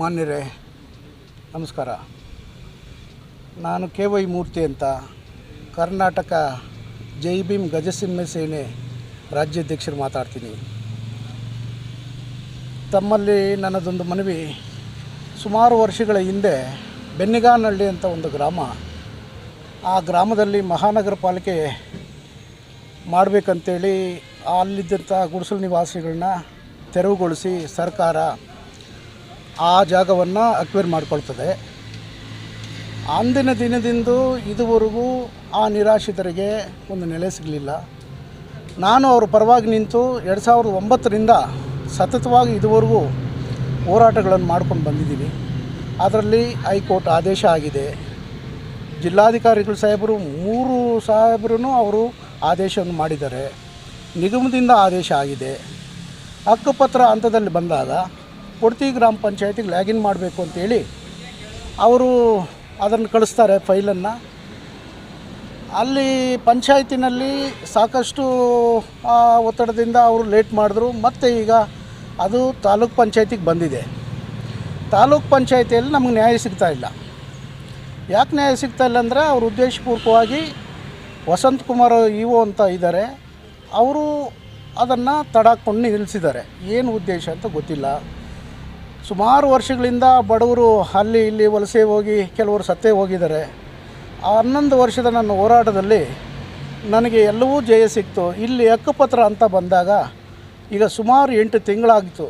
ಮಾನ್ಯರೇ, ನಮಸ್ಕಾರ. ನಾನು K Y ಮೂರ್ತಿ ಅಂತ ಕರ್ನಾಟಕ ಜೈ ಭೀಮ್ ಗಜಸಿಂಹ ಸೇನೆ ರಾಜ್ಯಾಧ್ಯಕ್ಷರು ಮಾತಾಡ್ತೀನಿ. ತಮ್ಮಲ್ಲಿ ನನ್ನದೊಂದು ಮನವಿ, ಸುಮಾರು ವರ್ಷಗಳ ಹಿಂದೆ ಬೆನ್ನಿಗಾನಹಳ್ಳಿ ಅಂತ ಒಂದು ಗ್ರಾಮ, ಆ ಗ್ರಾಮದಲ್ಲಿ ಮಹಾನಗರ ಪಾಲಿಕೆ ಮಾಡಬೇಕಂತೇಳಿ ಅಲ್ಲಿದ್ದಂಥ ಗುಡಿಸಲು ನಿವಾಸಿಗಳನ್ನ ತೆರವುಗೊಳಿಸಿ ಸರ್ಕಾರ ಆ ಜಾಗವನ್ನು ಅಕ್ವೈರ್ ಮಾಡಿಕೊಳ್ತದೆ. ಅಂದಿನ ದಿನದಿಂದು ಇದುವರೆಗೂ ಆ ನಿರಾಶ್ರಿತರಿಗೆ ಒಂದು ನೆಲೆ ಸಿಗಲಿಲ್ಲ. ನಾನು ಅವರ ಪರವಾಗಿ ನಿಂತು ಎರಡು ಸಾವಿರದ ಒಂಬತ್ತರಿಂದ ಸತತವಾಗಿ ಇದುವರೆಗೂ ಹೋರಾಟಗಳನ್ನು ಮಾಡ್ಕೊಂಡು ಬಂದಿದ್ದೀನಿ. ಅದರಲ್ಲಿ ಹೈಕೋರ್ಟ್ ಆದೇಶ ಆಗಿದೆ. ಜಿಲ್ಲಾಧಿಕಾರಿಗಳು ಸಾಹೇಬರು ಮೂರು ಸಾಹೇಬರೂ ಅವರು ಆದೇಶವನ್ನು ಮಾಡಿದ್ದಾರೆ. ನಿಗಮದಿಂದ ಆದೇಶ ಆಗಿದೆ. ಹಕ್ಕುಪತ್ರ ಹಂತದಲ್ಲಿ ಬಂದಾಗ ಕೊಡ್ತಿ ಗ್ರಾಮ ಪಂಚಾಯತಿಗೆ ಲ್ಯಾಗಿನ್ ಮಾಡಬೇಕು ಅಂತೇಳಿ ಅವರು ಅದನ್ನು ಕಳಿಸ್ತಾರೆ ಫೈಲನ್ನು. ಅಲ್ಲಿ ಪಂಚಾಯತಿನಲ್ಲಿ ಸಾಕಷ್ಟು ಒತ್ತಡದಿಂದ ಅವರು ಲೇಟ್ ಮಾಡಿದ್ರು. ಮತ್ತು ಈಗ ಅದು ತಾಲೂಕ್ ಪಂಚಾಯತಿಗೆ ಬಂದಿದೆ. ತಾಲೂಕ್ ಪಂಚಾಯತಿಯಲ್ಲಿ ನಮಗೆ ನ್ಯಾಯ ಸಿಗ್ತಾ ಇಲ್ಲ. ಯಾಕೆ ನ್ಯಾಯ ಸಿಗ್ತಾ ಇಲ್ಲ ಅಂದರೆ ಅವರು ಉದ್ದೇಶಪೂರ್ವಕವಾಗಿ ವಸಂತ್ ಕುಮಾರ್ ಇ ಒ ಅಂತ ಇದ್ದಾರೆ. ಅವರು ಅದನ್ನು ತಡಾಕೊಂಡು ನಿಲ್ಲಿಸಿದ್ದಾರೆ. ಏನು ಉದ್ದೇಶ ಅಂತ ಗೊತ್ತಿಲ್ಲ. ಸುಮಾರು ವರ್ಷಗಳಿಂದ ಬಡವರು ಅಲ್ಲಿ ಇಲ್ಲಿ ವಲಸೆ ಹೋಗಿ ಕೆಲವರು ಸತ್ತೇ ಹೋಗಿದ್ದಾರೆ. ಆ ಹನ್ನೊಂದು ವರ್ಷದ ನನ್ನ ಹೋರಾಟದಲ್ಲಿ ನನಗೆ ಎಲ್ಲವೂ ಜಯ ಸಿಕ್ತು. ಇಲ್ಲಿ ಹಕ್ಕುಪತ್ರ ಅಂತ ಬಂದಾಗ ಈಗ ಸುಮಾರು ಎಂಟು ತಿಂಗಳಾಗಿತ್ತು.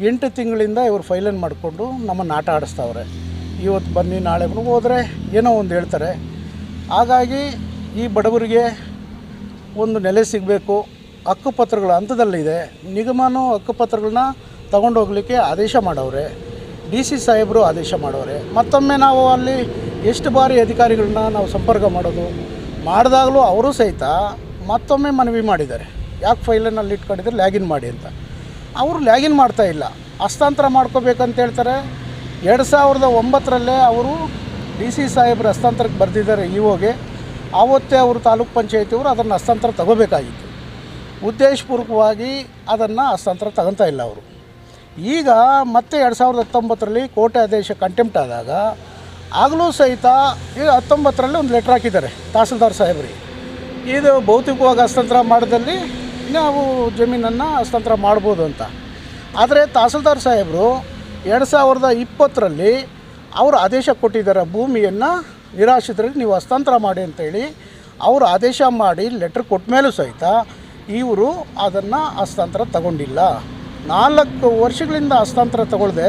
ಎಂಟು ತಿಂಗಳಿಂದ ಇವರು ಫೈಲನ್ ಮಾಡಿಕೊಂಡು ನಮ್ಮನ್ನು ಆಟ ಆಡಿಸ್ತಾವ್ರೆ. ಇವತ್ತು ಬನ್ನಿ, ನಾಳೆ ಹೋದರೆ ಏನೋ ಒಂದು ಹೇಳ್ತಾರೆ. ಹಾಗಾಗಿ ಈ ಬಡವರಿಗೆ ಒಂದು ನೆಲೆ ಸಿಗಬೇಕು. ಹಕ್ಕುಪತ್ರಗಳ ಹಂತದಲ್ಲಿದೆ. ನಿಗಮನೂ ಹಕ್ಕುಪತ್ರಗಳನ್ನ ತಗೊಂಡೋಗ್ಲಿಕ್ಕೆ ಆದೇಶ ಮಾಡವ್ರೆ. ಡಿ ಸಿ ಸಾಹೇಬರು ಆದೇಶ ಮಾಡವ್ರೆ. ಮತ್ತೊಮ್ಮೆ ನಾವು ಅಲ್ಲಿ ಎಷ್ಟು ಬಾರಿ ಅಧಿಕಾರಿಗಳನ್ನ ನಾವು ಸಂಪರ್ಕ ಮಾಡೋದು, ಮಾಡಿದಾಗಲೂ ಅವರು ಸಹಿತ ಮತ್ತೊಮ್ಮೆ ಮನವಿ ಮಾಡಿದ್ದಾರೆ. ಯಾಕೆ ಫೈಲನ್ನು ಅಲ್ಲಿ ಇಟ್ಕೊಂಡಿದ್ರೆ? ಲ್ಯಾಗಿನ್ ಮಾಡಿ ಅಂತ. ಅವರು ಲ್ಯಾಗಿನ್ ಮಾಡ್ತಾ ಇಲ್ಲ. ಹಸ್ತಾಂತರ ಮಾಡ್ಕೋಬೇಕಂತ ಹೇಳ್ತಾರೆ. ಎರಡು ಸಾವಿರದ ಒಂಬತ್ತರಲ್ಲೇ ಅವರು ಡಿ ಸಿ ಸಾಹೇಬ್ರು ಹಸ್ತಾಂತರಕ್ಕೆ ಬರೆದಿದ್ದಾರೆ ಇ ಒಗೆ ಆವತ್ತೇ ಅವರು ತಾಲೂಕ್ ಪಂಚಾಯತಿಯವರು ಅದನ್ನು ಹಸ್ತಾಂತರ ತಗೋಬೇಕಾಗಿತ್ತು. ಉದ್ದೇಶಪೂರ್ವಕವಾಗಿ ಅದನ್ನು ಹಸ್ತಾಂತರ ತಗೊತಾ ಇಲ್ಲ ಅವರು. ಈಗ ಮತ್ತೆ ಎರಡು ಸಾವಿರದ ಹತ್ತೊಂಬತ್ತರಲ್ಲಿ ಕೋರ್ಟ್ ಆದೇಶ ಕಂಟೆಂಪ್ಟ್ ಆದಾಗ ಆಗಲೂ ಸಹಿತ ಈಗ ಹತ್ತೊಂಬತ್ತರಲ್ಲಿ ಒಂದು ಲೆಟ್ರ್ ಹಾಕಿದ್ದಾರೆ ತಹಸೀಲ್ದಾರ್ ಸಾಹೇಬ್ರಿಗೆ ಇದು ಭೌತಿಕವಾಗಿ ಹಸ್ತಾಂತರ ಮಾಡಿದಲ್ಲಿ ನಾವು ಜಮೀನನ್ನು ಹಸ್ತಾಂತರ ಮಾಡ್ಬೋದು ಅಂತ. ಆದರೆ ತಹಸೀಲ್ದಾರ್ ಸಾಹೇಬರು ಎರಡು ಸಾವಿರದ ಇಪ್ಪತ್ತರಲ್ಲಿ ಅವರು ಆದೇಶ ಕೊಟ್ಟಿದ್ದಾರೆ, ಭೂಮಿಯನ್ನು ನಿರಾಶ್ರಿತರಿಗೆ ನೀವು ಹಸ್ತಾಂತರ ಮಾಡಿ ಅಂತೇಳಿ ಅವರು ಆದೇಶ ಮಾಡಿ ಲೆಟ್ರ್ ಕೊಟ್ಟ ಮೇಲೂ ಸಹಿತ ಇವರು ಅದನ್ನು ಹಸ್ತಾಂತರ ತಗೊಂಡಿಲ್ಲ. ನಾಲ್ಕು ವರ್ಷಗಳಿಂದ ಹಸ್ತಾಂತರ ತಗೊಳ್ದೆ,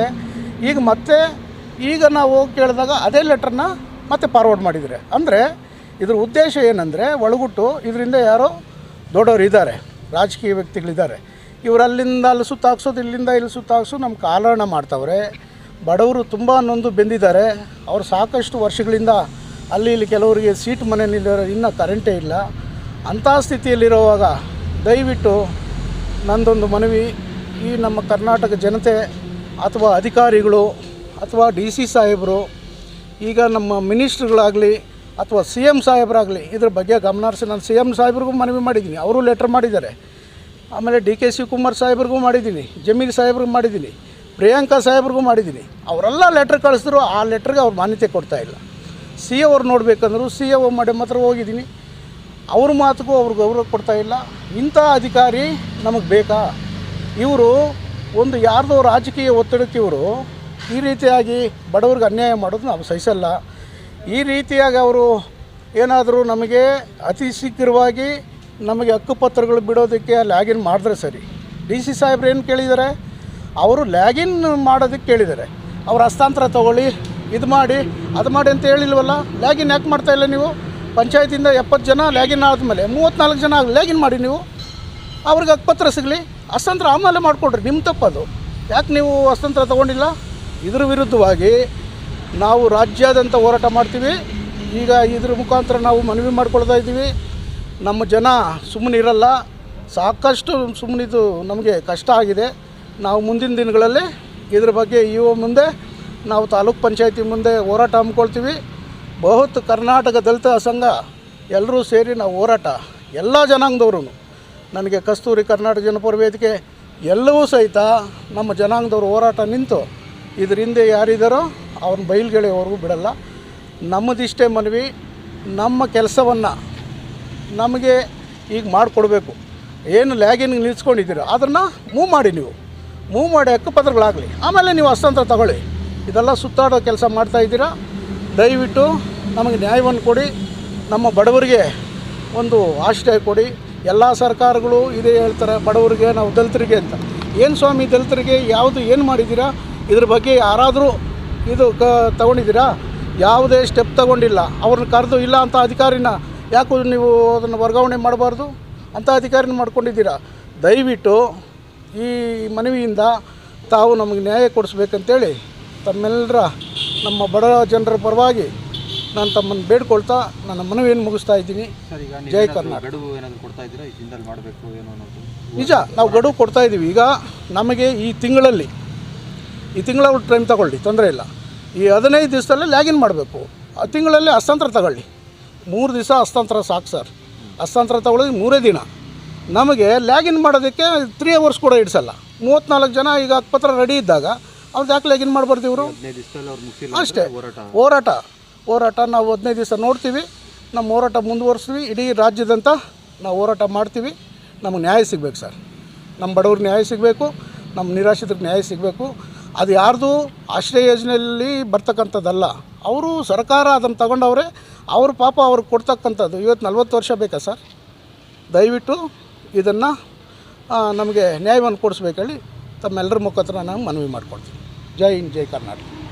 ಈಗ ಮತ್ತೆ ಈಗ ನಾವು ಕೇಳಿದಾಗ ಅದೇ ಲೆಟ್ರನ್ನ ಮತ್ತೆ ಫಾರ್ವರ್ಡ್ ಮಾಡಿದರೆ. ಅಂದರೆ ಇದ್ರ ಉದ್ದೇಶ ಏನಂದರೆ, ಒಳಗುಟ್ಟು ಇದರಿಂದ ಯಾರೋ ದೊಡ್ಡವರು ಇದ್ದಾರೆ, ರಾಜಕೀಯ ವ್ಯಕ್ತಿಗಳಿದ್ದಾರೆ. ಇವರಲ್ಲಿಂದ ಅಲ್ಲಿ ಸುತ್ತಾಕ್ಸೋದು ಇಲ್ಲಿಂದ ಇಲ್ಲಿ ಸುತ್ತಾಕ್ಸೋದು ನಮ್ಮ ಕಾಲಹರಣ ಮಾಡ್ತವ್ರೆ. ಬಡವರು ತುಂಬ ನೊಂದು ಬೆಂದಿದ್ದಾರೆ. ಅವರು ಸಾಕಷ್ಟು ವರ್ಷಗಳಿಂದ ಅಲ್ಲಿ ಇಲ್ಲಿ ಕೆಲವರಿಗೆ ಸೀಟ್ ಮನೆಯಲ್ಲಿರೋ ಇನ್ನೂ ಕರೆಂಟೇ ಇಲ್ಲ. ಅಂಥ ಸ್ಥಿತಿಯಲ್ಲಿರುವಾಗ ದಯವಿಟ್ಟು ನಂದೊಂದು ಮನವಿ ಈ ನಮ್ಮ ಕರ್ನಾಟಕ ಜನತೆ ಅಥವಾ ಅಧಿಕಾರಿಗಳು ಅಥವಾ ಡಿ ಸಿ ಸಾಹೇಬರು, ಈಗ ನಮ್ಮ ಮಿನಿಸ್ಟ್ರ್ಗಳಾಗಲಿ ಅಥವಾ ಸಿ ಎಂ ಸಾಹೇಬರಾಗಲಿ ಇದ್ರ ಬಗ್ಗೆ ಗಮನ ಹರಿಸಿ ನಾನು ಸಿ ಎಂ ಸಾಹೇಬ್ರಿಗೂ ಮನವಿ ಮಾಡಿದ್ದೀನಿ. ಅವರು ಲೆಟ್ರ್ ಮಾಡಿದ್ದಾರೆ. ಆಮೇಲೆ ಡಿ ಕೆ ಶಿವಕುಮಾರ್ ಸಾಹೇಬ್ರಿಗೂ ಮಾಡಿದ್ದೀನಿ. ಜಮೀರ್ ಸಾಹೇಬ್ರಿಗೂ ಮಾಡಿದ್ದೀನಿ. ಪ್ರಿಯಾಂಕಾ ಸಾಹೇಬ್ರಿಗೂ ಮಾಡಿದ್ದೀನಿ. ಅವರೆಲ್ಲ ಲೆಟ್ರ್ ಕಳಿಸಿದ್ರು. ಆ ಲೆಟ್ರಿಗೆ ಅವ್ರು ಮಾನ್ಯತೆ ಕೊಡ್ತಾ ಇಲ್ಲ. ಸಿ ಅವ್ರು ನೋಡಬೇಕಂದ್ರು ಸಿ ಎ ಮೇಡಮ್ ಹತ್ರ ಹೋಗಿದ್ದೀನಿ. ಅವ್ರ ಮಾತುಗೂ ಅವ್ರಿಗೆ ಗೌರವ ಕೊಡ್ತಾ ಇಲ್ಲ. ಇಂಥ ಅಧಿಕಾರಿ ನಮಗೆ ಬೇಕಾ? ಇವರು ಒಂದು ಯಾರ್ದೋ ರಾಜಕೀಯ ಒತ್ತಡಕ್ಕೆ ಇವರು ಈ ರೀತಿಯಾಗಿ ಬಡವ್ರಿಗೆ ಅನ್ಯಾಯ ಮಾಡೋದು ನಾವು ಸಹಿಸಲ್ಲ. ಈ ರೀತಿಯಾಗಿ ಅವರು ಏನಾದರೂ ನಮಗೆ ಅತಿ ಶೀಘ್ರವಾಗಿ ನಮಗೆ ಹಕ್ಕುಪತ್ರಗಳು ಬಿಡೋದಕ್ಕೆ ಲ್ಯಾಗಿನ್ ಮಾಡಿದ್ರೆ ಸರಿ. ಡಿ ಸಿ ಸಾಹೇಬ್ರು ಏನು ಕೇಳಿದ್ದಾರೆ ಅವರು ಲ್ಯಾಗಿನ್ ಮಾಡೋದಕ್ಕೆ ಕೇಳಿದ್ದಾರೆ ಅವ್ರ ಹಸ್ತಾಂತರ ತಗೊಳ್ಳಿ, ಇದು ಮಾಡಿ, ಅದು ಮಾಡಿ ಅಂತ ಹೇಳಿಲ್ವಲ್ಲ? ಲ್ಯಾಗಿನ್ ಯಾಕೆ ಮಾಡ್ತಾ ಇಲ್ಲ ನೀವು? ಪಂಚಾಯತಿಂದ ಎಪ್ಪತ್ತು ಜನ ಲ್ಯಾಗಿನ್ ಆದಮೇಲೆ ಮೂವತ್ತ್ನಾಲ್ಕು ಜನ ಲ್ಯಾಗಿನ್ ಮಾಡಿ ನೀವು? ಅವ್ರಿಗೆ ಹಕ್ಕುಪತ್ರ ಸಿಗಲಿ. ಹಸ್ತಾಂತರ ಆಮೇಲೆ ಮಾಡಿಕೊಡ್ರಿ ನಿಮ್ಮ ತಪ್ಪದು ಯಾಕೆ ನೀವು ಅಸ್ತಂತ್ರ ತೊಗೊಂಡಿಲ್ಲ? ಇದ್ರ ವಿರುದ್ಧವಾಗಿ ನಾವು ರಾಜ್ಯಾದ್ಯಂತ ಹೋರಾಟ ಮಾಡ್ತೀವಿ. ಈಗ ಇದ್ರ ಮುಖಾಂತರ ನಾವು ಮನವಿ ಮಾಡ್ಕೊಳ್ತಾ ಇದ್ದೀವಿ. ನಮ್ಮ ಜನ ಸುಮ್ಮನಿರಲ್ಲ ಸಾಕಷ್ಟು ಸುಮ್ಮನಿದ್ದು ನಮಗೆ ಕಷ್ಟ ಆಗಿದೆ. ನಾವು ಮುಂದಿನ ದಿನಗಳಲ್ಲಿ ಇದ್ರ ಬಗ್ಗೆ ಇವ ಮುಂದೆ, ನಾವು ತಾಲೂಕ್ ಪಂಚಾಯತಿ ಮುಂದೆ ಹೋರಾಟ ಹಮ್ಮಿಕೊಳ್ತೀವಿ. ಬಹುತ್ ಕರ್ನಾಟಕ ದಲಿತ ಸಂಘ ಎಲ್ಲರೂ ಸೇರಿ ನಾವು ಹೋರಾಟ, ಎಲ್ಲ ಜನಾಂಗದವ್ರು ನನಗೆ ಕಸ್ತೂರಿ ಕರ್ನಾಟಕ ಜನಪರ ವೇದಿಕೆ ಎಲ್ಲವೂ ಸಹಿತ ನಮ್ಮ ಜನಾಂಗದವ್ರು ಹೋರಾಟ ನಿಂತು ಇದರಿಂದ ಹಿಂದೆ ಯಾರಿದ್ದಾರೋ ಅವ್ರನ್ನ ಬಯಲ್ಗೆಳೆಯವರೆಗೂ ಬಿಡಲ್ಲ. ನಮ್ಮದಿಷ್ಟೇ ಮನವಿ, ನಮ್ಮ ಕೆಲಸವನ್ನು ನಮಗೆ ಈಗ ಮಾಡಿಕೊಡ್ಬೇಕು. ಏನು ಲ್ಯಾಗಿನ್ ನಿಲ್ಸ್ಕೊಂಡಿದ್ದೀರೋ, ಅದನ್ನು ಮೂವ್ ಮಾಡಿ ನೀವು. ಮೂವ್ ಮಾಡಿ ಹಕ್ಕುಪತ್ರಗಳಾಗಲಿ ಆಮೇಲೆ ನೀವು ಹಸ್ತಾಂತರ ತಗೊಳ್ಳಿ. ಇದೆಲ್ಲ ಸುತ್ತಾಡೋ ಕೆಲಸ ಮಾಡ್ತಾ ಇದ್ದೀರಾ? ದಯವಿಟ್ಟು ನಮಗೆ ನ್ಯಾಯವನ್ನು ಕೊಡಿ, ನಮ್ಮ ಬಡವರಿಗೆ ಒಂದು ಆಶ್ರಯ ಕೊಡಿ. ಎಲ್ಲ ಸರ್ಕಾರಗಳು ಇದೇ ಹೇಳ್ತಾರೆ, ಬಡವರಿಗೆ ನಾವು ದಲಿತರಿಗೆ ಅಂತ. ಏನು ಸ್ವಾಮಿ ದಲಿತರಿಗೆ ಯಾವುದು ಏನು ಮಾಡಿದ್ದೀರಾ ಇದ್ರ ಬಗ್ಗೆ ಯಾರಾದರೂ ಇದು ಕ ತಗೊಂಡಿದ್ದೀರಾ ಯಾವುದೇ ಸ್ಟೆಪ್ ತಗೊಂಡಿಲ್ಲ. ಅವ್ರನ್ನ ಕರೆದು ಇಲ್ಲ ಅಂತ ಅಧಿಕಾರಿನ, ಯಾಕೆ ನೀವು ಅದನ್ನು ವರ್ಗಾವಣೆ ಮಾಡಬಾರ್ದು? ಅಂಥ ಅಧಿಕಾರಿನ ಮಾಡ್ಕೊಂಡಿದ್ದೀರಾ? ದಯವಿಟ್ಟು ಈ ಮನವಿಯಿಂದ ತಾವು ನಮಗೆ ನ್ಯಾಯ ಕೊಡಿಸ್ಬೇಕಂತೇಳಿ ತಮ್ಮೆಲ್ಲರ ನಮ್ಮ ಬಡ ಜನರ ಪರವಾಗಿ ನಾನು ತಮ್ಮನ್ನು ಬೇಡ್ಕೊಳ್ತಾ ನನ್ನ ಮನವಿಯನ್ನು ಮುಗಿಸ್ತಾ ಇದ್ದೀನಿ. ಜೈ ಕರ್ನಾಟಕ. ಗಡುವು ಏನಾದರೂ ಕೊಡ್ತಾ ಇದ್ದೀರಾ? ಈ ದಿನದಲ್ಲಿ ಮಾಡಬೇಕು ಏನೋ ಅನ್ನೋದು. ನಿಜ ನಾವು ಗಡುವು ಕೊಡ್ತಾ ಇದ್ದೀವಿ. ಈಗ ನಮಗೆ ಈ ತಿಂಗಳಲ್ಲಿ ಈ ತಿಂಗಳ ಟೈಮ್ ತಗೊಳ್ಳಿ ತೊಂದರೆ ಇಲ್ಲ. ಈ ಹದಿನೈದು ದಿವಸದಲ್ಲೇ ಲ್ಯಾಗಿನ್ ಮಾಡಬೇಕು. ಆ ತಿಂಗಳಲ್ಲಿ ಹಸ್ತಾಂತರ ತಗೊಳ್ಳಿ. ಮೂರು ದಿವಸ ಹಸ್ತಾಂತರ ಸಾಕು ಸರ್. ಹಸ್ತಾಂತರ ತಗೊಳ್ಳೋದು ಮೂರೇ ದಿನ. ನಮಗೆ ಲ್ಯಾಗಿನ್ ಮಾಡೋದಕ್ಕೆ ತ್ರೀ ಅವರ್ಸ್ ಕೂಡ ಇಡಿಸಲ್ಲ ಮೂವತ್ತ್ನಾಲ್ಕು ಜನ ಈಗ ಪತ್ರ ರೆಡಿ ಇದ್ದಾಗ ಅವ್ರು ಯಾಕೆ ಲ್ಯಾಗಿನ್ ಮಾಡಬಾರ್ದು ಇವರು? ಅಷ್ಟೇ. ಹೋರಾಟ. ಹೋರಾಟ. ಹೋರಾಟ ನಾವು ಹದಿನೈದು ದಿವಸ ನೋಡ್ತೀವಿ. ನಮ್ಮ ಹೋರಾಟ ಮುಂದುವರಿಸ್ತೀವಿ. ಇಡೀ ರಾಜ್ಯದಂತ ನಾವು ಹೋರಾಟ ಮಾಡ್ತೀವಿ. ನಮಗೆ ನ್ಯಾಯ ಸಿಗಬೇಕು ಸರ್. ನಮ್ಮ ಬಡವ್ರಿಗೆ ನ್ಯಾಯ ಸಿಗಬೇಕು. ನಮ್ಮ ನಿರಾಶ್ರಿತರಿಗೆ ನ್ಯಾಯ ಸಿಗಬೇಕು. ಅದು ಯಾರ್ದು ಆಶ್ರಯ ಯೋಜನೆಯಲ್ಲಿ ಬರ್ತಕ್ಕಂಥದ್ದಲ್ಲ, ಅವರು ಸರ್ಕಾರ ಅದನ್ನು ತಗೊಂಡವ್ರೆ, ಅವ್ರ ಪಾಪ ಅವ್ರಿಗೆ ಕೊಡ್ತಕ್ಕಂಥದ್ದು. ಇವತ್ತು ನಲ್ವತ್ತು ವರ್ಷ ಬೇಕಾ ಸರ್? ದಯವಿಟ್ಟು ಇದನ್ನು ನಮಗೆ ನ್ಯಾಯವನ್ನು ಕೊಡಿಸ್ಬೇಕೇಳಿ ತಮ್ಮೆಲ್ಲರ ಮುಖಾಂತರ ನಾನು ಮನವಿ ಮಾಡ್ಕೊಳ್ತೀನಿ. ಜೈ ಹಿಂದ್, ಜೈ ಕರ್ನಾಟಕ.